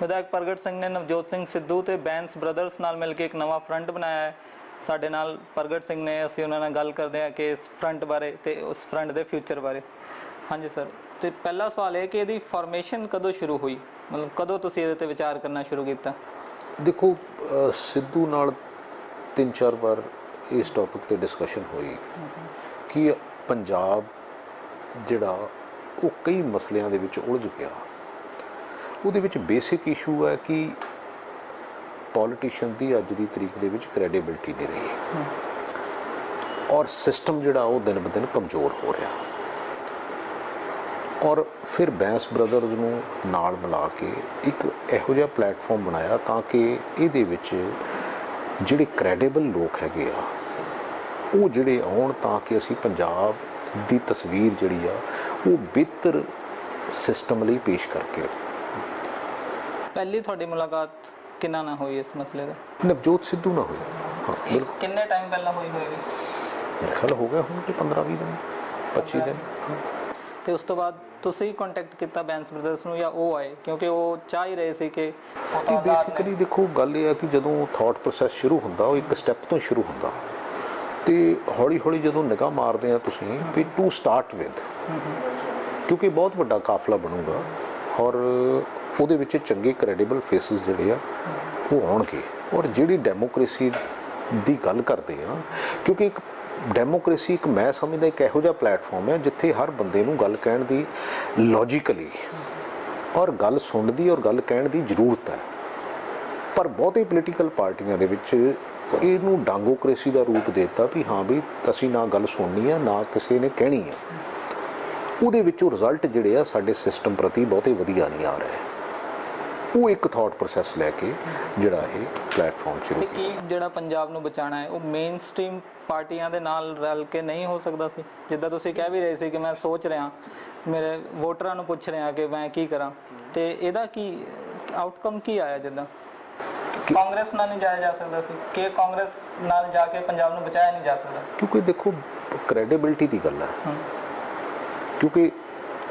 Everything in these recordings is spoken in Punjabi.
ਵਿਧਾਇਕ ਪ੍ਰਗਟ ਸਿੰਘ ਨੇ ਨਵਜੋਤ ਸਿੰਘ ਸਿੱਧੂ ਤੇ ਬੈਂਸ ਬ੍ਰਦਰਸ ਨਾਲ ਮਿਲ ਕੇ ਇੱਕ ਨਵਾਂ ਫਰੰਟ ਬਣਾਇਆ ਹੈ। ਸਾਡੇ ਨਾਲ ਪ੍ਰਗਟ ਸਿੰਘ ਨੇ, ਅਸੀਂ ਉਹਨਾਂ ਨਾਲ ਗੱਲ ਕਰਦੇ ਹਾਂ ਕਿ ਇਸ ਫਰੰਟ ਬਾਰੇ ਤੇ ਉਸ ਫਰੰਟ ਦੇ ਫਿਊਚਰ ਬਾਰੇ। ਹਾਂਜੀ, ਸਰ। ਤੇ ਪਹਿਲਾ ਸਵਾਲ ਇਹ ਕਿ ਇਹਦੀ ਫਾਰਮੇਸ਼ਨ ਕਦੋਂ ਸ਼ੁਰੂ ਹੋਈ? ਮਤਲਬ ਕਦੋਂ ਤੁਸੀਂ ਇਹਦੇ ਤੇ ਵਿਚਾਰ ਕਰਨਾ ਸ਼ੁਰੂ ਕੀਤਾ? ਦੇਖੋ ਸਿੱਧੂ ਨਾਲ ਤਿੰਨ ਚਾਰ ਵਾਰ ਇਸ ਟੌਪਿਕ ਤੇ ਡਿਸਕਸ਼ਨ ਹੋਈ ਕਿ ਪੰਜਾਬ ਜਿਹੜਾ ਉਹ ਕਈ ਮਸਲਿਆਂ ਦੇ ਵਿੱਚ ਉਲਝ ਗਿਆ। ਉਹਦੇ ਵਿੱਚ ਬੇਸਿਕ ਇਸ਼ੂ ਹੈ ਕਿ ਪੋਲੀਟੀਸ਼ੀਅਨ ਦੀ ਅੱਜ ਦੀ ਤਰੀਕ ਦੇ ਵਿੱਚ ਕ੍ਰੈਡੀਬਿਲਟੀ ਨਹੀਂ ਰਹੀ। ਔਰ ਸਿਸਟਮ ਜਿਹੜਾ ਉਹ ਦਿਨ ਬ ਦਿਨ ਕਮਜ਼ੋਰ ਹੋ ਰਿਹਾ। ਔਰ ਫਿਰ ਬੈਂਸ ਬ੍ਰਦਰਜ਼ ਨੂੰ ਨਾਲ ਮਿਲਾ ਕੇ ਇੱਕ ਇਹੋ ਜਿਹਾ ਪਲੇਟਫਾਰਮ ਬਣਾਇਆ ਤਾਂ ਕਿ ਇਹਦੇ ਵਿੱਚ ਜਿਹੜੇ ਕ੍ਰੈਡੀਬਲ ਲੋਕ ਹੈਗੇ ਆ, ਉਹ ਜਿਹੜੇ ਆਉਣ ਤਾਂ ਕਿ ਅਸੀਂ ਪੰਜਾਬ ਦੀ ਤਸਵੀਰ ਜਿਹੜੀ ਆ, ਉਹ ਬਿਹਤਰ ਸਿਸਟਮ ਲਈ ਪੇਸ਼ ਕਰਕੇ ਪਹਿਲੀ ਤੁਹਾਡੀ ਮੁਲਾਕਾਤ ਕਿੰਨਾ ਨਾਲ ਹੋਈ ਇਸ ਮਸਲੇ ਦਾ? ਨਵਜੋਤ ਸਿੱਧੂ ਨਾ ਹੋਇਆ ਹਾਂ ਬਿਲਕੁਲ। ਕਿੰਨੇ ਟਾਈਮ ਪਹਿਲਾਂ ਹੋਈ ਹੋਏਗੀ ਮੇਰੇ ਖਿਆਲ ਹੋ ਗਿਆ ਹੁਣ ਕਿ 15 20 ਦਿਨ 25 ਦਿਨ। ਤੇ ਉਸ ਤੋਂ ਬਾਅਦ ਤੁਸੀਂ ਕੰਟੈਕਟ ਕੀਤਾ ਬੈਂਸ ਬ੍ਰਦਰਸ ਨੂੰ ਜਾਂ ਉਹ ਆਏ? ਕਿਉਂਕਿ ਉਹ ਚਾਹ ਹੀ ਰਹੇ ਸੀ ਕਿ ਇਹ ਨੇ। ਬੇਸਿਕਲੀ ਦੇਖੋ ਗੱਲ ਇਹ ਆ ਕਿ ਜਦੋਂ ਥਾਟ ਪ੍ਰੋਸੈਸ ਸ਼ੁਰੂ ਹੁੰਦਾ ਉਹ ਇੱਕ ਸਟੈਪ ਤੋਂ ਸ਼ੁਰੂ ਹੁੰਦਾ। ਤੇ ਹੌਲੀ ਹੌਲੀ ਜਦੋਂ ਨਿਗਾਹ ਮਾਰਦੇ ਆ ਤੁਸੀਂ ਵੀ ਟੂ ਸਟਾਰਟ ਵਿਦ ਕਿਉਂਕਿ ਬਹੁਤ ਵੱਡਾ ਕਾਫਲਾ ਬਣੂਗਾ। ਔਰ ਉਹਦੇ ਵਿੱਚ ਚੰਗੇ ਕ੍ਰੈਡੀਬਲ ਫੇਸਿਸ ਜਿਹੜੇ ਆ, ਉਹ ਆਉਣਗੇ। ਔਰ ਜਿਹੜੀ ਡੈਮੋਕ੍ਰੇਸੀ ਦੀ ਗੱਲ ਕਰਦੇ ਆ, ਕਿਉਂਕਿ ਇੱਕ ਡੈਮੋਕ੍ਰੇਸੀ ਇੱਕ ਮੈਂ ਸਮਝਦਾ ਇੱਕ ਇਹੋ ਜਿਹਾ ਪਲੇਟਫਾਰਮ ਹੈ ਜਿੱਥੇ ਹਰ ਬੰਦੇ ਨੂੰ ਗੱਲ ਕਹਿਣ ਦੀ ਲੌਜੀਕਲੀ ਔਰ ਗੱਲ ਸੁਣਨ ਦੀ ਔਰ ਗੱਲ ਕਹਿਣ ਦੀ ਜ਼ਰੂਰਤ ਹੈ। ਪਰ ਬਹੁਤੇ ਪੋਲੀਟੀਕਲ ਪਾਰਟੀਆਂ ਦੇ ਵਿੱਚ ਇਹਨੂੰ ਡਾਂਗੋਕ੍ਰੇਸੀ ਦਾ ਰੂਪ ਦਿੱਤਾ ਵੀ ਹਾਂ ਵੀ ਅਸੀਂ ਨਾ ਗੱਲ ਸੁਣਨੀ ਆ, ਨਾ ਕਿਸੇ ਨੇ ਕਹਿਣੀ ਆ। ਉਹਦੇ ਵਿੱਚੋਂ ਰਿਜ਼ਲਟ ਜਿਹੜੇ ਆ, ਸਾਡੇ ਸਿਸਟਮ ਪ੍ਰਤੀ ਬਹੁਤੇ ਵਧੀਆ ਨਹੀਂ ਆ ਰਹੇ। ਉਹ ਇੱਕ ਥਾਟ ਪ੍ਰੋਸੈਸ ਲੈ ਕੇ ਜਿਹੜਾ ਇਹ ਪਲੇਟਫਾਰਮ ਸ਼ੁਰੂ ਤੇ ਕੀ ਜਿਹੜਾ ਪੰਜਾਬ ਨੂੰ ਬਚਾਉਣਾ ਹੈ ਉਹ ਮੇਨ ਸਟ੍ਰੀਮ ਪਾਰਟੀਆਂ ਦੇ ਨਾਲ ਰਲ ਕੇ ਨਹੀਂ ਹੋ ਸਕਦਾ ਸੀ? ਜਿੱਦਾਂ ਤੁਸੀਂ ਕਹਿ ਵੀ ਰਹੇ ਸੀ ਕਿ ਮੈਂ ਸੋਚ ਰਿਹਾ ਮੇਰੇ ਵੋਟਰਾਂ ਨੂੰ ਪੁੱਛ ਰਿਹਾ ਕਿ ਮੈਂ ਕੀ ਕਰਾਂ। ਤੇ ਇਹਦਾ ਕੀ ਆਊਟਕਮ ਕੀ ਆਇਆ ਜਿੱਦਾਂ? ਕਾਂਗਰਸ ਨਾਲ ਨਹੀਂ ਜਾਇਆ ਜਾ ਸਕਦਾ ਸੀ? ਕਿ ਕਾਂਗਰਸ ਨਾਲ ਜਾ ਕੇ ਪੰਜਾਬ ਨੂੰ ਬਚਾਇਆ ਨਹੀਂ ਜਾ ਸਕਦਾ? ਕਿਉਂਕਿ ਦੇਖੋ ਕ੍ਰੈਡੀਬਿਲਟੀ ਦੀ ਗੱਲ ਹੈ। ਕਿਉਂਕਿ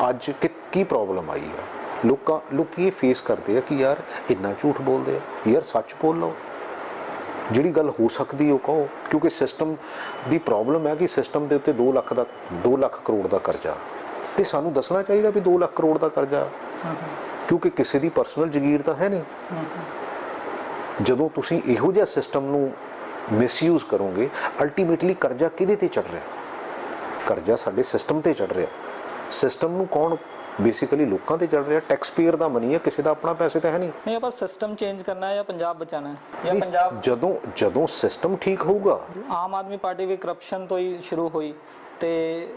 ਅੱਜ ਕਿ ਕੀ ਪ੍ਰੋਬਲਮ ਆਈ ਆ? ਲੋਕਾਂ, ਲੋਕ ਇਹ ਫੇਸ ਕਰਦੇ ਆ ਕਿ ਯਾਰ ਇੰਨਾ ਝੂਠ ਬੋਲਦੇ ਆ। ਯਾਰ ਸੱਚ ਬੋਲ। ਲਓ ਜਿਹੜੀ ਗੱਲ ਹੋ ਸਕਦੀ ਉਹ ਕਹੋ, ਕਿਉਂਕਿ ਸਿਸਟਮ ਦੀ ਪ੍ਰੋਬਲਮ ਹੈ ਕਿ ਸਿਸਟਮ ਦੇ ਉੱਤੇ 2 ਲੱਖ ਦਾ 2 ਲੱਖ ਕਰੋੜ ਦਾ ਕਰਜ਼ਾ। ਤੇ ਸਾਨੂੰ ਦੱਸਣਾ ਚਾਹੀਦਾ ਵੀ 2 ਲੱਖ ਕਰੋੜ ਦਾ ਕਰਜ਼ਾ। ਕਿਉਂਕਿ ਕਿਸੇ ਦੀ ਪਰਸਨਲ ਜ਼ਗੀਰ ਤਾਂ ਹੈ ਨਹੀਂ। ਜਦੋਂ ਤੁਸੀਂ ਇਹੋ ਜਿਹਾ ਸਿਸਟਮ ਨੂੰ ਮਿਸਯੂਜ਼ ਕਰੋਗੇ ਅਲਟੀਮੇਟਲੀ ਕਰਜ਼ਾ ਕਿਹਦੇ ਤੇ ਚੜ ਰਿਹਾ? ਕਰਜ਼ਾ ਸਾਡੇ ਸਿਸਟਮ ਤੇ ਚੜ ਰਿਹਾ। ਸਿਸਟਮ ਨੂੰ ਕੌਣ ਬੇਸਿਕਲੀ ਲੋਕਾਂ ਤੇ ਚੜ ਰਿਹਾ ਟੈਕਸ ਪੇਅਰ ਦਾ ਮਨੀ ਹੈ ਕਿਸੇ ਦਾ ਆਪਣਾ ਪੈਸੇ ਤਾਂ ਹੈ ਨਹੀਂ। ਨਹੀਂ ਆਪਾਂ ਸਿਸਟਮ ਚੇਂਜ ਕਰਨਾ ਹੈ ਜਾਂ ਪੰਜਾਬ ਬਚਾਉਣਾ ਹੈ? ਜਾਂ ਪੰਜਾਬ ਜਦੋਂ ਜਦੋਂ ਸਿਸਟਮ ਠੀਕ ਹੋਊਗਾ। ਆਮ ਆਦਮੀ ਪਾਰਟੀ ਵੀ ਕਰਪਸ਼ਨ ਤੋਂ ਹੀ ਸ਼ੁਰੂ ਹੋਈ ਤੇ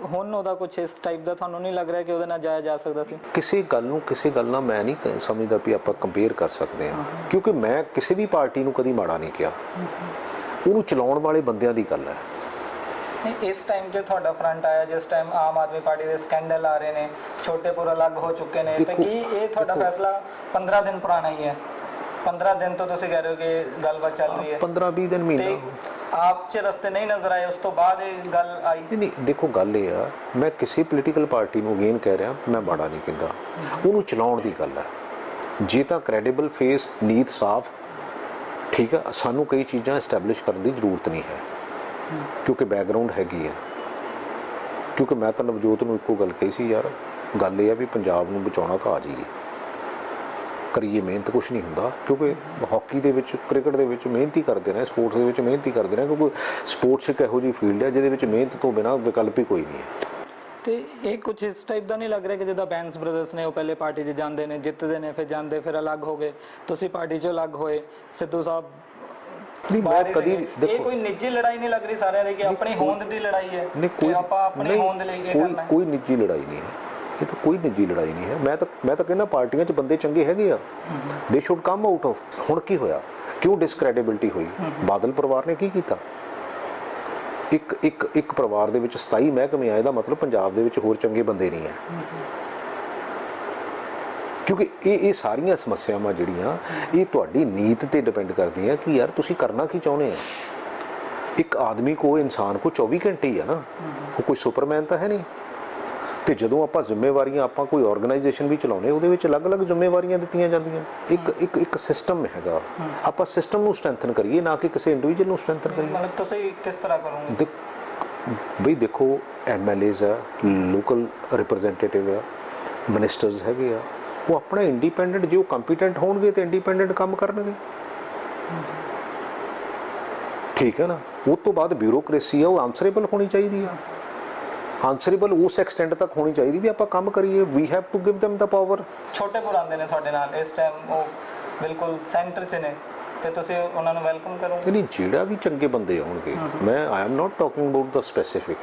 ਹੁਣ ਉਹਦਾ ਕੁਝ ਇਸ ਟਾਈਪ ਦਾ ਤੁਹਾਨੂੰ ਨਹੀਂ ਲੱਗ ਰਿਹਾ ਕਿ ਉਹਦੇ ਨਾਲ ਜਾਇਆ ਜਾ ਸਕਦਾ ਸੀ? ਕਿਸੇ ਗੱਲ ਨੂੰ ਕਿਸੇ ਗੱਲ ਨਾਲ ਮੈਂ ਨਹੀਂ ਸਮਝਦਾ ਵੀ ਆਪਾਂ ਕੰਪੇਅਰ ਕਰ ਸਕਦੇ ਹਾਂ। ਕਿਉਂਕਿ ਮੈਂ ਕਿਸੇ ਵੀ ਪਾਰਟੀ ਨੂੰ ਕਦੀ ਮਾੜਾ ਨਹੀਂ ਕਿਹਾ। ਉਹਨੂੰ ਚਲਾਉਣ ਵਾਲੇ ਬੰਦਿਆਂ ਦੀ ਗੱਲ ਹੈ। ਇਸ ਟਾਈਮ ਤੇ ਤੁਹਾਡਾ ਫਰੰਟ ਆਇਆ ਜਿਸ ਟਾਈਮ ਆਮ ਆਦਮੀ ਪਾਰਟੀ ਦੇ ਸਕੈਂਡਲ ਆ ਰਹੇ ਨੇ ਛੋਟੇਪੁਰ ਅਲੱਗ ਹੋ ਚੁੱਕੇ ਨੇ ਤੇ ਕੀ ਇਹ ਤੁਹਾਡਾ। ਫੈਸਲਾ 15 ਦਿਨ ਪੁਰਾਣਾ ਹੀ ਹੈ? 15 ਦਿਨ ਤੋਂ ਤੁਸੀਂ ਕਹਿ ਰਹੇ ਹੋ ਕਿ ਗੱਲਬਾਤ ਚੱਲ ਰਹੀ ਹੈ। 15 20 ਦਿਨ ਮਹੀਨਾ ਆਪ ਚ ਰਸਤੇ ਨਹੀਂ ਨਜ਼ਰ ਆਏ ਉਸ ਤੋਂ ਬਾਅਦ ਇਹ ਗੱਲ ਆਈ। ਨਹੀਂ ਨਹੀਂ ਦੇਖੋ ਗੱਲ ਇਹ ਆ ਮੈਂ ਕਿਸੇ ਪੋਲੀਟੀਕਲ ਪਾਰਟੀ ਨੂੰ ਅਗੇਨ ਕਹਿ ਰਿਹਾ ਮੈਂ ਮਾੜਾ ਨਹੀਂ ਕਹਿੰਦਾ। ਉਹਨੂੰ ਚਲਾਉਣ ਦੀ ਗੱਲ ਹੈ। ਜੇ ਤਾਂ ਕ੍ਰੈਡੀਬਲ ਫੇਸ ਨੀਤ ਸਾਫ਼ ਠੀਕ ਆ ਸਾਨੂੰ ਕਈ ਚੀਜ਼ਾਂ ਐਸਟੈਬਲਿਸ਼ ਕਰਨ ਦੀ ਜ਼ਰੂਰਤ ਨਹੀਂ ਹੈ। ਕਿਉਂਕਿ ਬੈਕਗ੍ਰਾਉਂਡ ਹੈਗੀ ਹੈ। ਕਿਉਂਕਿ ਮੈਂ ਤਾਂ ਨਵਜੋਤ ਨੂੰ ਇੱਕੋ ਗੱਲ ਕਹੀ ਸੀ, ਯਾਰ, ਗੱਲ ਇਹ ਆ ਵੀ ਪੰਜਾਬ ਨੂੰ ਬਚਾਉਣਾ ਤਾਂ ਆ ਜਾਈਏ। ਕਰੀਏ ਮਿਹਨਤ, ਕੁਛ ਨਹੀਂ ਹੁੰਦਾ। ਕਿਉਂਕਿ ਹਾਕੀ ਦੇ ਵਿੱਚ ਕ੍ਰਿਕਟ ਦੇ ਵਿੱਚ ਮਿਹਨਤ ਹੀ ਕਰਦੇ ਨੇ ਸਪੋਰਟਸ ਦੇ ਵਿੱਚ ਮਿਹਨਤ ਹੀ ਕਰਦੇ ਨੇ, ਕਿਉਂਕਿ ਸਪੋਰਟਸ ਇੱਕ ਇਹੋ ਜਿਹੀ ਫੀਲਡ ਹੈ ਜਿਹਦੇ ਵਿੱਚ ਮਿਹਨਤ ਤੋਂ ਬਿਨਾਂ ਵਿਕਲਪ ਹੀ ਕੋਈ ਨਹੀਂ ਹੈ। ਤੇ ਇਹ ਕੁਝ ਇਸ ਟਾਈਪ ਦਾ ਨਹੀਂ ਲੱਗ ਰਿਹਾ ਕਿ ਜਿੱਦਾਂ ਬੈਂਸ ਬ੍ਰਦਰਸ ਨੇ ਉਹ ਪਹਿਲੇ ਪਾਰਟੀ 'ਚ ਜਾਂਦੇ ਨੇ, ਜਿੱਤਦੇ ਨੇ, ਫਿਰ ਜਾਂਦੇ, ਫਿਰ ਅਲੱਗ ਹੋ ਗਏ। ਤੁਸੀਂ ਪਾਰਟੀ 'ਚੋਂ ਅਲੱਗ ਹੋਏ। ਸਿੱਧੂ ਸਾਹਿਬ ਨਹੀਂ ਮੈਂ ਕਦੀ। ਇਹ ਕੋਈ ਨਿੱਜੀ ਲੜਾਈ ਨਹੀਂ ਲੱਗ ਰਹੀ ਸਾਰਿਆਂ ਦੀ ਕਿ ਆਪਣੀ ਹੋਂਦ ਦੀ ਲੜਾਈ ਹੈ ਨਹੀਂ ਕੋਈ ਆਪਾਂ ਆਪਣੀ ਹੋਂਦ ਲਈ ਕੋਈ ਕਰਨਾ ਕੋਈ ਨਿੱਜੀ ਲੜਾਈ ਨਹੀਂ ਹੈ। ਇਹ ਤਾਂ ਕੋਈ ਨਿੱਜੀ ਲੜਾਈ ਨਹੀਂ ਹੈ। ਮੈਂ ਤਾਂ ਮੈਂ ਤਾਂ ਕਹਿੰਦਾ ਪਾਰਟੀਆਂ 'ਚ ਬੰਦੇ ਚੰਗੇ ਹੈਗੇ ਆ। ਦੇ ਸ਼ੁੱਡ ਕਮ ਆਊਟ ਆਫ ਹੁਣ ਕੀ ਹੋਇਆ? ਕਿਉਂ ਡਿਸਕ੍ਰੈਡੀਬਿਲਟੀ ਹੋਈ? ਬਾਦਲ ਪਰਿਵਾਰ ਨੇ ਕੀ ਕੀਤਾ? ਇੱਕ ਇੱਕ ਇੱਕ ਪਰਿਵਾਰ ਦੇ ਵਿੱਚ 27 ਮਹਿਕਮੇ ਆਏ ਦਾ ਮਤਲਬ ਪੰਜਾਬ ਦੇ ਵਿੱਚ ਹੋਰ ਚੰਗੇ ਬੰਦੇ ਨਹੀਂ ਹੈ। ਕਿਉਂਕਿ ਇਹ ਇਹ ਸਾਰੀਆਂ ਸਮੱਸਿਆਵਾਂ ਜਿਹੜੀਆਂ ਇਹ ਤੁਹਾਡੀ ਨੀਤ ਤੇ ਡਿਪੈਂਡ ਕਰਦੀਆਂ ਕਿ ਯਾਰ ਤੁਸੀਂ ਕਰਨਾ ਕੀ ਚਾਹੁੰਦੇ ਆ ਇੱਕ ਆਦਮੀ ਕੋ ਇਨਸਾਨ ਕੋ 24 ਘੰਟੇ ਹੀ ਆ ਨਾ। ਉਹ ਕੋਈ ਸੁਪਰਮੈਨ ਤਾਂ ਹੈ ਨਹੀਂ। ਤੇ ਜਦੋਂ ਆਪਾਂ ਜ਼ਿੰਮੇਵਾਰੀਆਂ ਆਪਾਂ ਕੋਈ ਆਰਗੇਨਾਈਜੇਸ਼ਨ ਵੀ ਚਲਾਉਨੇ ਉਹਦੇ ਵਿੱਚ ਅਲੱਗ-ਅਲੱਗ ਜ਼ਿੰਮੇਵਾਰੀਆਂ ਦਿੱਤੀਆਂ ਜਾਂਦੀਆਂ। ਇੱਕ ਇੱਕ ਇੱਕ ਸਿਸਟਮ ਹੈਗਾ। ਆਪਾਂ ਸਿਸਟਮ ਨੂੰ ਸਟਰੈਂਥਨ ਕਰੀਏ ਨਾ ਕਿ ਕਿਸੇ ਇੰਡੀਵਿਜੂਅਲ ਨੂੰ ਸਟਰੈਂਥਨ ਕਰੀਏ। ਮਤਲਬ ਤੁਸੀਂ ਕਿਸ ਤਰ੍ਹਾਂ ਕਰੋਗੇ? ਦੇਖ ਬਈ ਦੇਖੋ ਐਮਐਲਏਜ਼ ਆ ਲੋਕਲ ਰਿਪਰੈਜ਼ੈਂਟੇਟਿਵ ਆ ਮਿਨਿਸਟਰਸ ਹੈਗੇ ਆ। ਉਹ ਆਪਣਾ ਇੰਡੀਪੈਂਡੈਂਟ ਜੇ ਉਹ ਕੰਪੀਟੈਂਟ ਹੋਣਗੇ ਤੇ ਇੰਡੀਪੈਂਡੈਂਟ ਕੰਮ ਕਰਨਗੇ। ਠੀਕ ਹੈ ਨਾ? ਉਸ ਤੋਂ ਬਾਅਦ ਬਿਊਰੋਕ੍ਰੇਸੀ ਆ ਉਹ ਆਨਸਰੇਬਲ ਹੋਣੀ ਚਾਹੀਦੀ ਆ। ਆਨਸਰੇਬਲ ਉਸ ਐਕਸਟੈਂਟ ਤੱਕ ਹੋਣੀ ਚਾਹੀਦੀ ਵੀ ਆਪਾਂ ਕੰਮ ਕਰੀਏ। We have to give them the power ਛੋਟੇ ਪੁਰਾਂਦੇ ਨੇ ਤੁਹਾਡੇ ਨਾਲ ਇਸ ਟਾਈਮ ਉਹ ਬਿਲਕੁਲ ਸੈਂਟਰ 'ਚ ਨੇ ਤੇ ਤੁਸੀਂ ਉਹਨਾਂ ਨੂੰ ਵੈਲਕਮ ਕਰੋਗੇ ਨਹੀਂ ਜਿਹੜਾ ਵੀ ਚੰਗੇ ਬੰਦੇ ਆਉਣਗੇ ਮੈਂ I am not talking about the specific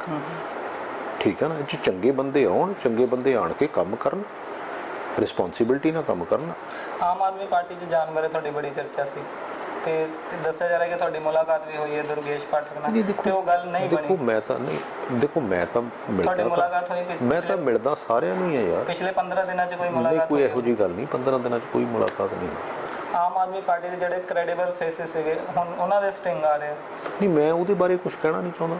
ਠੀਕ ਹੈ ਨਾ? 'ਚ ਚੰਗੇ ਬੰਦੇ ਆਉਣ ਚੰਗੇ ਬੰਦੇ ਆਣ ਕੇ ਕੰਮ ਕਰਨ ਰਿਸਪੌਂਸਿਬਿਲਟੀ ਨਾਲ ਕੰਮ ਕਰਨ। ਆਮ ਆਦਮੀ ਪਾਰਟੀ 'ਚ ਜਾਣ ਬਾਰੇ ਤੁਹਾਡੀ ਬੜੀ ਚਰਚਾ ਸੀ। ਤੇ ਦੱਸਿਆ ਜਾ ਰਿਹਾ ਕਿ ਤੁਹਾਡੀ ਮੁਲਾਕਾਤ ਵੀ ਹੋਈ ਹੈ ਦੁਰਗੇਸ਼ ਪਾਠਕ ਨਹੀਂ ਨਾਲ ਦੇਖੋ ਤੇ ਉਹ ਗੱਲ ਨਹੀਂ ਦੇਖੋ ਬਣੀ ਮੈਂ ਤਾਂ ਨਹੀਂ ਦੇਖੋ ਮੈਂ ਤਾਂ ਤੁਹਾਡੀ ਮਿਲਦਾ ਮੁਲਾਕਾਤ ਹੋਈ ਮੈਂ ਤਾਂ ਮਿਲਦਾ ਸਾਰਿਆਂ ਨੂੰ ਹੀ ਆ ਯਾਰ। ਪਿਛਲੇ 15 ਦਿਨਾਂ 'ਚ ਕੋਈ ਨਹੀਂ ਮੁਲਾਕਾਤ ਕੋਈ ਹੋਈ ਇਹੋ ਜੀ ਗੱਲ ਨਹੀਂ 15 ਦਿਨਾਂ 'ਚ ਕੋਈ ਮੁਲਾਕਾਤ ਨਹੀਂ। ਆਮ ਆਦਮੀ ਪਾਰਟੀ ਦੇ ਜਿਹੜੇ ਕ੍ਰੈਡੀਬਲ ਫੇਸਿਸ ਸੀਗੇ ਹੁਣ ਉਹਨਾਂ ਦੇ ਸਟਿੰਗ ਆ ਰਹੇ ਨਹੀਂ ਮੈਂ ਉਹਦੇ ਬਾਰੇ ਕੁਝ ਕਹਿਣਾ ਨਹੀਂ ਚਾਹੁੰਦਾ।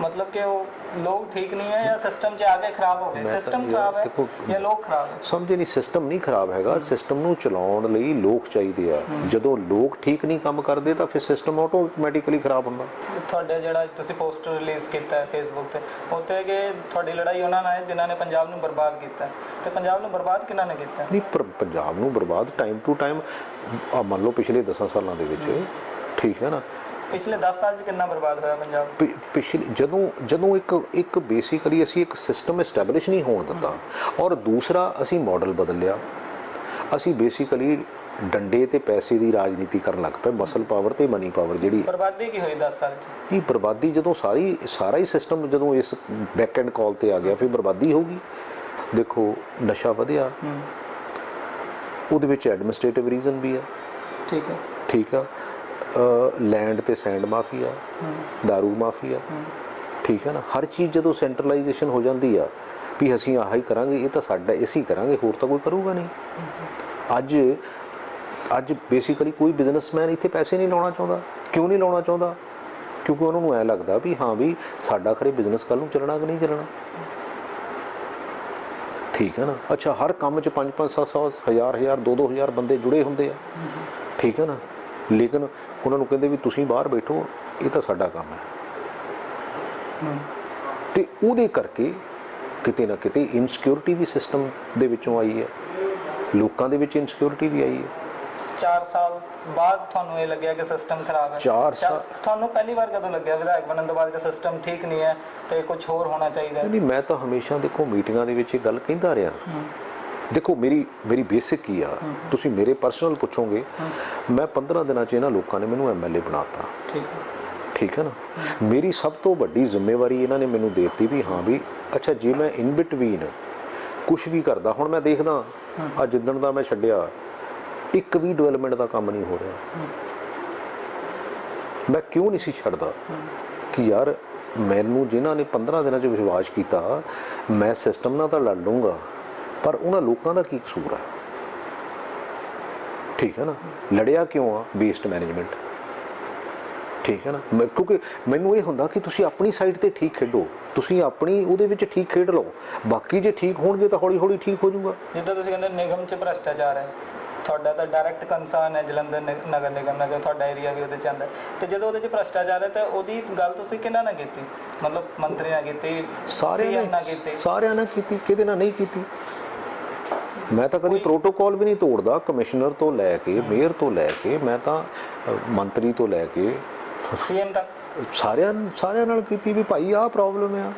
ਮਤਲਬ ਕਿ ਉਹ ਲੋਕ ਠੀਕ ਨਹੀਂ ਹੈ ਜਾਂ ਸਿਸਟਮ 'ਚ ਆ ਕੇ ਖਰਾਬ ਹੋ ਗਏ। ਸਿਸਟਮ ਖਰਾਬ ਹੈ ਜਾਂ ਲੋਕ ਖਰਾਬ ਹੈ? ਸਮਝੇ ਨਹੀਂ ਸਿਸਟਮ ਨਹੀਂ ਖਰਾਬ ਹੈਗਾ। ਸਿਸਟਮ ਨੂੰ ਚਲਾਉਣ ਲਈ ਲੋਕ ਚਾਹੀਦੇ ਆ। ਜਦੋਂ ਲੋਕ ਠੀਕ ਨਹੀਂ ਕੰਮ ਕਰਦੇ ਤਾਂ ਫਿਰ ਸਿਸਟਮ ਆਟੋਮੈਟਿਕਲੀ ਖਰਾਬ ਹੁੰਦਾ। ਤੁਹਾਡੇ ਜਿਹੜਾ ਤੁਸੀਂ ਪੋਸਟਰ ਰਿਲੀਜ਼ ਕੀਤਾ ਹੈ ਫੇਸਬੁੱਕ ਤੇ ਉੱਤੇ ਕਿ ਤੁਹਾਡੀ ਲੜਾਈ ਉਹਨਾਂ ਨਾਲ ਹੈ ਜਿਨ੍ਹਾਂ ਨੇ ਪੰਜਾਬ ਨੂੰ ਬਰਬਾਦ ਕੀਤਾ। ਤੇ ਪੰਜਾਬ ਨੂੰ ਬਰਬਾਦ ਕਿਹਨਾਂ ਨੇ ਕੀਤਾ? ਨਹੀਂ ਪੰਜਾਬ ਨੂੰ ਬਰਬਾਦ ਟਾਈਮ ਟੂ ਟਾਈਮ ਮੰਨ ਲਓ ਪਿਛਲੇ 10 ਸਾਲਾਂ ਦੇ ਵਿੱਚ ਠੀਕ ਹੈ ਨਾ? ਪਿਛਲੇ 10 ਸਾਲ 'ਚ ਕਿੰਨਾ ਬਰਬਾਦ ਹੋਇਆ ਪੰਜਾਬ? ਪਿਛਲੇ ਜਦੋਂ ਜਦੋਂ ਇੱਕ ਇੱਕ ਬੇਸਿਕਲੀ ਅਸੀਂ ਇੱਕ ਸਿਸਟਮ ਐਸਟੈਬਲਿਸ਼ ਨਹੀਂ ਹੋਣ ਦਿੱਤਾ ਔਰ ਦੂਸਰਾ ਅਸੀਂ ਮਾਡਲ ਬਦਲ ਲਿਆ ਅਸੀਂ ਬੇਸਿਕਲੀ ਡੰਡੇ ਤੇ ਪੈਸੇ ਦੀ ਰਾਜਨੀਤੀ ਕਰਨ ਲੱਗ ਪਏ ਮਸਲ ਪਾਵਰ ਤੇ ਮਨੀ ਪਾਵਰ ਜਿਹੜੀ ਬਰਬਾਦੀ ਕੀ ਹੋਈ 10 ਸਾਲ 'ਚ? ਇਹ ਬਰਬਾਦੀ ਜਦੋਂ ਸਾਰੀ ਸਾਰਾ ਹੀ ਸਿਸਟਮ ਜਦੋਂ ਇਸ ਬੈਕ ਐਂਡ ਕਾਲ ਤੇ ਆ ਗਿਆ ਫਿਰ ਬਰਬਾਦੀ ਹੋਊਗੀ ਦੇਖੋ ਨਸ਼ਾ ਵਧਿਆ। ਉਹਦੇ ਵਿੱਚ ਐਡਮਿਨਿਸਟ੍ਰੇਟਿਵ ਰੀਜ਼ਨ ਵੀ ਆ। ਠੀਕ ਹੈ ਠੀਕ ਆ। ਲੈਂਡ ਤੇ ਸੈਂਡ ਮਾਫੀਆ दारू ਮਾਫੀਆ ਠੀਕ ਹੈ ਨਾ? ਹਰ ਚੀਜ਼ ਜਦੋਂ ਸੈਂਟਰਲਾਈਜੇਸ਼ਨ ਹੋ ਜਾਂਦੀ ਆ ਵੀ ਅਸੀਂ ਆਹ ਹੀ ਕਰਾਂਗੇ ਇਹ ਤਾਂ ਸਾਡਾ ਅਸੀਂ ਕਰਾਂਗੇ ਹੋਰ ਤਾਂ ਕੋਈ ਕਰੂਗਾ ਨਹੀਂ। ਅੱਜ ਅੱਜ ਬੇਸਿਕਲੀ ਕੋਈ ਬਿਜ਼ਨਸਮੈਨ ਇੱਥੇ ਪੈਸੇ ਨਹੀਂ ਲਾਉਣਾ ਚਾਹੁੰਦਾ। ਕਿਉਂ ਨਹੀਂ ਲਾਉਣਾ ਚਾਹੁੰਦਾ? ਕਿਉਂਕਿ ਉਹਨਾਂ ਨੂੰ ਐ ਲੱਗਦਾ ਵੀ ਹਾਂ ਵੀ ਸਾਡਾ ਖਰੇ ਬਿਜ਼ਨਸ ਕੱਲ ਨੂੰ ਚੱਲਣਾ ਕਿ ਨਹੀਂ ਚੱਲਣਾ। ਠੀਕ ਹੈ ਨਾ? ਅੱਛਾ ਹਰ ਕੰਮ 'ਚ 5 5 7 7 ਹਜ਼ਾਰ ਹਜ਼ਾਰ 2 2000 ਬੰਦੇ ਜੁੜੇ ਹੁੰਦੇ ਆ। ਠੀਕ ਹੈ ਨਾ? ਲੇਕਿਨ ਉਹਨਾਂ ਨੂੰ ਕਹਿੰਦੇ ਵੀ ਤੁਸੀਂ ਬਾਹਰ ਬੈਠੋ ਇਹ ਤਾਂ ਸਾਡਾ ਕੰਮ ਹੈ। ਤੇ ਉਹਦੇ ਕਰਕੇ ਕਿਤੇ ਨਾ ਕਿਤੇ ਇਨਸਿਕਿਉਰਿਟੀ ਵੀ ਸਿਸਟਮ ਦੇ ਵਿੱਚੋਂ ਆਈ ਹੈ। ਲੋਕਾਂ ਦੇ ਵਿੱਚ ਇਨਸਿਕਿਉਰਿਟੀ ਵੀ ਆਈ ਹੈ। 4 ਸਾਲ ਬਾਅਦ ਤੁਹਾਨੂੰ ਇਹ ਲੱਗਿਆ ਕਿ ਸਿਸਟਮ ਖਰਾਬ ਹੈ। ਚਾਰ ਚਾ- ਸਾਲ- ਤੁਹਾਨੂੰ ਪਹਿਲੀ ਵਾਰ ਕਦੋਂ ਲੱਗਿਆ? ਵਿਧਾਇਕ ਬਣਨ ਤੋਂ ਬਾਅਦ ਕਿ ਸਿਸਟਮ ਠੀਕ ਨਹੀਂ ਹੈ ਤੇ ਕੁਝ ਹੋਰ ਹੋਣਾ ਚਾਹੀਦਾ ਨਹੀਂ ਮੈਂ ਤਾਂ ਹਮੇਸ਼ਾ ਦੇਖੋ ਮੀਟਿੰਗਾਂ ਦੇ ਵਿੱਚ ਇਹ ਗੱਲ ਕਹਿੰਦਾ ਰਿਹਾ। ਦੇਖੋ ਮੇਰੀ ਮੇਰੀ ਬੇਸਿਕ ਕੀ ਆ। ਤੁਸੀਂ ਮੇਰੇ ਪਰਸਨਲ ਪੁੱਛੋਗੇ ਮੈਂ 15 ਦਿਨਾਂ 'ਚ ਇਹਨਾਂ ਲੋਕਾਂ ਨੇ ਮੈਨੂੰ ਐਮਐਲਏ ਬਣਾਤਾ। ਠੀਕ ਹੈ। ਠੀਕ ਹੈ ਨਾ? ਮੇਰੀ ਸਭ ਤੋਂ ਵੱਡੀ ਜ਼ਿੰਮੇਵਾਰੀ ਇਹਨਾਂ ਨੇ ਮੈਨੂੰ ਦੇ ਦਿੱਤੀ ਵੀ ਹਾਂ ਵੀ ਅੱਛਾ ਜੇ ਮੈਂ ਇਨ ਬਿਟਵੀਨ ਕੁਝ ਵੀ ਕਰਦਾ ਹੁਣ ਮੈਂ ਦੇਖਦਾ ਆ ਜਿੱਦਣ ਦਾ ਮੈਂ ਛੱਡਿਆ ਇੱਕ ਵੀ ਡਿਵੈਲਪਮੈਂਟ ਦਾ ਕੰਮ ਨਹੀਂ ਹੋ ਰਿਹਾ। ਮੈਂ ਕਿਉਂ ਨਹੀਂ ਸੀ ਛੱਡਦਾ? ਕਿ ਯਾਰ ਮੈਨੂੰ ਜਿਨ੍ਹਾਂ ਨੇ 15 ਦਿਨਾਂ 'ਚ ਵਿਸ਼ਵਾਸ ਕੀਤਾ ਮੈਂ ਸਿਸਟਮ ਨਾਲ ਤਾਂ ਲੜ ਲੂੰਗਾ ਪਰ ਉਹਨਾਂ ਲੋਕਾਂ ਦਾ ਕੀ ਕਸੂਰ ਹੈ ਠੀਕ ਹੈ ਨਾ? ਲੜਿਆ ਕਿਉਂ ਆ? ਵੇਸਟ ਮੈਨੇਜਮੈਂਟ ਠੀਕ ਹੈ ਨਾ? ਮੈਂ- ਕਿਉਂਕਿ ਮੈਨੂੰ ਇਹ ਹੁੰਦਾ ਕਿ ਤੁਸੀਂ ਆਪਣੀ ਸਾਈਡ ਤੇ ਠੀਕ ਖੇਡੋ। ਤੁਸੀਂ ਆਪਣੀ ਉਹਦੇ ਵਿੱਚ ਠੀਕ ਖੇਡ ਲਓ। ਬਾਕੀ ਜੇ ਠੀਕ ਹੋਣਗੇ ਤਾਂ ਹੌਲੀ ਹੌਲੀ ਠੀਕ ਹੋ ਜਾਊਗਾ। ਜਿੱਦਾਂ ਤੁਸੀਂ ਕਹਿੰਦੇ ਨਿਗਮ 'ਚ ਭ੍ਰਸ਼ਟਾਚਾਰ ਹੈ। ਤੁਹਾਡਾ ਤਾਂ ਡਾਇਰੈਕਟ ਕੰਸਰਨ ਹੈ ਜਲੰਧਰ ਨਿਗ- ਨਗਰ ਨਿਗਮ ਨਗਰ ਤੁਹਾਡਾ ਏਰੀਆ ਵੀ ਉਹਦੇ ਚ ਆਉਂਦਾ। ਹੈ। ਤੇ ਜਦੋਂ ਉਹਦੇ 'ਚ ਭ੍ਰਸ਼ਟਾਚਾਰ ਹੈ ਤਾਂ ਉਹਦੀ ਗੱਲ ਤੁਸੀਂ ਕਿਹਨਾਂ ਨਾਲ ਕੀਤੀ? ਮਤਲਬ ਮੰਤਰੀ ਨਾਲ ਕੀਤੀ ਸਾਰਿਆਂ ਨਾਲ ਕੀਤੀ? ਸਾਰਿਆਂ ਨੇ ਕੀਤੀ ਕਿਹਦੇ ਨਾਲ ਨਹੀਂ ਕੀਤੀ? ਮੈਂ ਤਾਂ ਕਦੀ ਪ੍ਰੋਟੋਕਾਲ ਵੀ ਨਹੀਂ ਤੋੜਦਾ ਕਮਿਸ਼ਨਰ ਤੋਂ ਲੈ ਕੇ ਮੇਅਰ ਤੋਂ ਲੈ ਕੇ ਮੈਂ ਤਾਂ ਮੰਤਰੀ ਤੋਂ ਲੈ ਕੇ। ਸੀਐਮ ਤੱਕ? ਸਾਰਿਆਂ ਸਾਰਿਆਂ ਨਾਲ ਕੀਤੀ ਵੀ ਭਾਈ ਆਹ ਪ੍ਰੋਬਲਮ ਆ।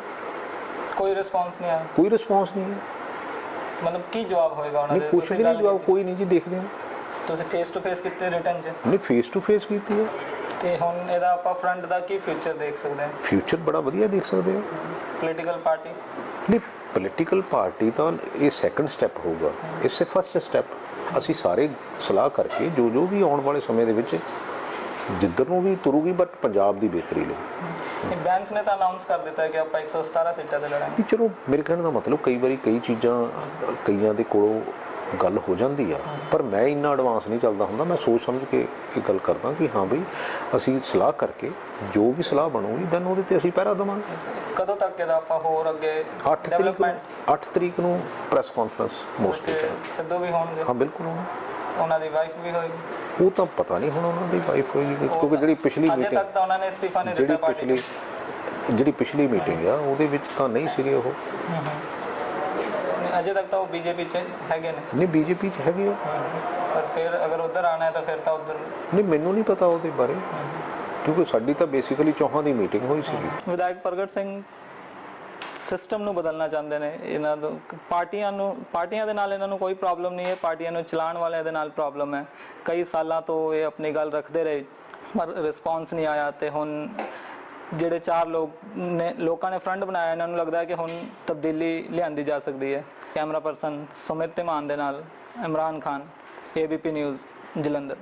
ਕੋਈ ਰਿਸਪੌਂਸ ਨਹੀਂ ਆਇਆ? ਕੋਈ ਰਿਸਪੌਂਸ ਨਹੀਂ ਹੈ ਮਤਲਬ ਕੀ ਜਵਾਬ ਹੋਏਗਾ ਉਹਨਾਂ ਦੇ? ਕੁਝ ਵੀ ਨਹੀਂ ਜਵਾਬ। ਕੋਈ ਨਹੀਂ ਜੀ ਦੇਖਦੇ ਹਾਂ। ਤੁਸੀਂ ਫੇਸ ਟੂ ਫੇਸ ਕੀਤੇ ਰਿਟਰਨ 'ਚ? ਨਹੀਂ ਫੇਸ ਟੂ ਫੇਸ ਕੀਤੀ ਹੈ ਤੇ ਹੁਣ ਇਹਦਾ ਆਪਾਂ ਫਰੰਟ ਦਾ ਕੀ ਫਿਊਚਰ ਦੇਖ ਸਕਦੇ ਹਾਂ? ਫਿਊਚਰ ਬੜਾ ਵਧੀਆ ਦੇਖ ਸਕਦੇ ਹੋ। ਪੋਲੀਟੀਕਲ ਪਾਰਟੀ ਨਹੀਂ ਪੋਲੀਟੀਕਲ ਪਾਰਟੀ ਤਾਂ ਇਹ ਸੈਕੰਡ ਸਟੈਪ ਹੋਊਗਾ। ਇਸੇ ਫਸਟ ਸਟੈਪ ਅਸੀਂ ਸਾਰੇ ਸਲਾਹ ਕਰਕੇ ਜੋ ਜੋ ਵੀ ਆਉਣ ਵਾਲੇ ਸਮੇਂ ਦੇ ਵਿੱਚ ਜਿੱਧਰ ਨੂੰ ਵੀ ਤੁਰੂਗੀ ਬਟ ਪੰਜਾਬ ਦੀ ਬਿਹਤਰੀ ਲਈ। ਬੈਂਸ ਨੇ ਤਾਂ ਅਨਾਉਂਸ ਕਰ ਦਿੱਤਾ ਹੈ ਕਿ ਆਪਾਂ 117 ਸੀਟਾਂ ਤੇ ਲੜਾਂਗੇ। ਚਲੋ ਮੇਰੇ ਕਹਿਣ ਦਾ ਮਤਲਬ ਕਈ ਵਾਰੀ ਕਈ ਚੀਜ਼ਾਂ ਕਈਆਂ ਦੇ ਕੋਲੋਂ ਗੱਲ ਹੋ ਜਾਂਦੀ ਆ। ਪਰ ਮੈਂ ਇੰਨਾ ਐਡਵਾਂਸ ਨਹੀਂ ਚੱਲਦਾ ਹੁੰਦਾ। ਮੈਂ ਸੋਚ ਸਮਝ ਕੇ ਇਹ ਗੱਲ ਕਰਦਾ ਕਿ ਹਾਂ ਬਈ ਅਸੀਂ ਸਲਾਹ ਕਰਕੇ ਜੋ ਵੀ ਸਲਾਹ ਬਣੂਗੀ ਦੈਨ ਉਹਦੇ ਤੇ ਅਸੀਂ ਪਹਿਰਾ ਦੇਵਾਂਗੇ। ਕਦੋਂ ਤੱਕ ਇਹਦਾ ਆਪਾਂ ਹੋਰ ਅੱਗੇ 8 ਤਰੀਕ ਨੂੰ development? 8 ਤਰੀਕ ਨੂੰ ਪ੍ਰੈਸ ਕਾਨਫਰੰਸ ਮੋਸਟਲੀ ਸਿੱਧੂ ਵੀ ਹੋਣਗੇ। ਹਾਂ ਬਿਲਕੁਲ। ਉਹਨਾਂ ਦੀ ਵਾਈਫ ਵੀ ਹੋਏਗੀ। ਉਹ ਤਾਂ ਪਤਾ ਨਹੀਂ ਹੁਣ ਉਹਨਾਂ ਦੀ ਵਾਈਫ ਹੋਈ ਕਿਉਂਕਿ ਜਿਹੜੀ ਪਿਛਲੀ ਅਜੇ ਮੀਟਿੰਗ ਤੱਕ ਤਾਂ ਉਹਨਾਂ ਨੇ ਅਸਤੀਫਾ ਨਹੀਂ ਦਿੱਤਾ ਪਾਰਟੀ ਜਿਹੜੀ ਪਿਛਲੀ ਮੀਟਿੰਗ ਆ ਉਹਦੇ ਵਿੱਚ ਤਾਂ ਨਹੀਂ ਸੀਗੇ ਉਹ। ਅਜੇ ਤੱਕ ਤਾਂ ਉਹ ਬੀਜੇਪੀ 'ਚ ਹੈਗੇ ਨੇ। ਨਹੀਂ ਬੀਜੇਪੀ ਚ ਹੈਗੇ ਆ। ਪਰ ਫਿਰ ਅਗਰ ਉਧਰ ਆਣਾ ਹੈ ਤਾਂ ਫਿਰ ਤਾਂ ਉਧਰ ਨਹੀਂ ਮੈਨੂੰ ਨਹੀਂ ਪਤਾ ਉਹਦੇ ਬਾਰੇ। ਕਿਉਂਕਿ ਸਾਡੀ ਤਾਂ ਬੇਸਿਕਲੀ ਚੌਹਾਂ ਦੀ ਮੀਟਿੰਗ ਹੋਈ ਸੀਗੀ ਵਿਧਾਇਕ ਪ੍ਰਗਟ ਸਿੰਘ ਸਿਸਟਮ ਨੂੰ ਬਦਲਣਾ ਚਾਹੁੰਦੇ ਨੇ। ਇਹਨਾਂ ਨੂੰ ਪਾਰਟੀਆਂ ਨੂੰ ਪਾਰਟੀਆਂ ਦੇ ਨਾਲ ਇਹਨਾਂ ਨੂੰ ਕੋਈ ਪ੍ਰੋਬਲਮ ਨਹੀਂ ਹੈ। ਪਾਰਟੀਆਂ ਨੂੰ ਚਲਾਉਣ ਵਾਲਿਆਂ ਦੇ ਨਾਲ ਪ੍ਰੋਬਲਮ ਹੈ। ਕਈ ਸਾਲਾਂ ਤੋਂ ਇਹ ਆਪਣੀ ਗੱਲ ਰੱਖਦੇ ਰਹੇ ਪਰ ਰਿਸਪਾਂਸ ਨਹੀਂ ਆਇਆ ਤੇ ਹੁਣ ਜਿਹੜੇ ਚਾਰ ਲੋਕ ਨੇ ਲੋਕਾਂ ਨੇ ਫਰੰਟ ਬਣਾਇਆ ਇਹਨਾਂ ਨੂੰ ਲੱਗਦਾ ਹੈ ਕਿ ਹੁਣ ਤਬਦੀਲੀ ਲਿਆਂਦੀ ਜਾ ਸਕਦੀ ਹੈ। ਕੈਮਰਾ ਪਰਸਨ ਸੁਮਿਤ ਤਿਮਾਨ ਦੇ ਨਾਲ ਇਮਰਾਨ ਖਾਨ ਏਬੀਪੀ ਨਿਊਜ਼ ਜਲੰਧਰ।